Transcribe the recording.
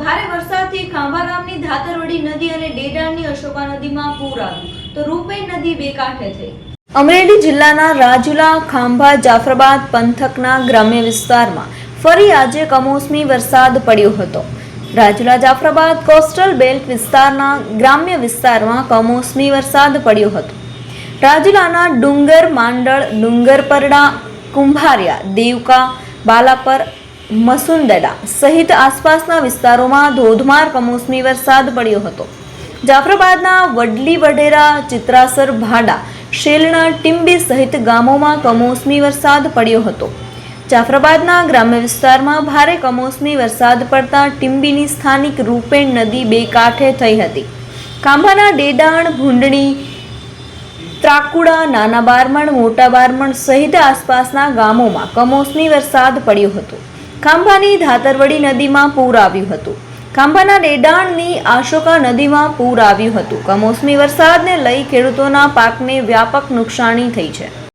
ભારે વરસાદથી ખાંભા ગામની ધાતરવડી નદી અને ડેડાણની અશોકા નદીમાં પૂર આવ્યું. તો રૂપે નદી બે કાંઠે થઈ. અમરેલી જિલ્લાના રાજુલા, ખાંભા, જાફરાબાદ પંથકના ગ્રામ્ય વિસ્તારમાં ફરી આજે કમોસમી વરસાદ પડ્યો હતો. રાજુલા, જાફરાબાદ કોસ્ટલ બેલ્ટ વિસ્તારના ગ્રામ્ય વિસ્તારમાં કમોસમી વરસાદ પડ્યો હતો. રાજુલાના ડુંગર, માંડળ, ડુંગરપરડા, કુંભારિયા, દેવકા, બાલાપર મસુંદડા સહિત આસપાસના વિસ્તારોમાં ધોધમાર કમોસમી વરસાદ પડ્યો હતો. જાફરાબાદના વડલી વડેરા ચિત્રાસર, ભાડા શેલણા ટીંબી સહિત ગામોમાં કમોસમી વરસાદ પડ્યો હતો. જાફરાબાદના ગ્રામ્ય વિસ્તારમાં ભારે કમોસમી વરસાદ પડતા ટીંબીની સ્થાનિક રૂપેણ નદી બે કાંઠે થઈ હતી. ખાંભાના ડેડાણ, ભૂંડણી, ત્રાકુડા, નાના બારમણ, મોટા બારમણ સહિત આસપાસના ગામોમાં કમોસમી વરસાદ પડ્યો હતો. ખાંભાની ધાતરવડી નદીમાં પૂર આવ્યું હતું. ખાંભાના ડેડાણની આશોકા નદીમાં પૂર આવ્યું હતું. કમોસમી વરસાદને લઈ ખેડૂતોના પાકને વ્યાપક નુકસાની થઈ છે.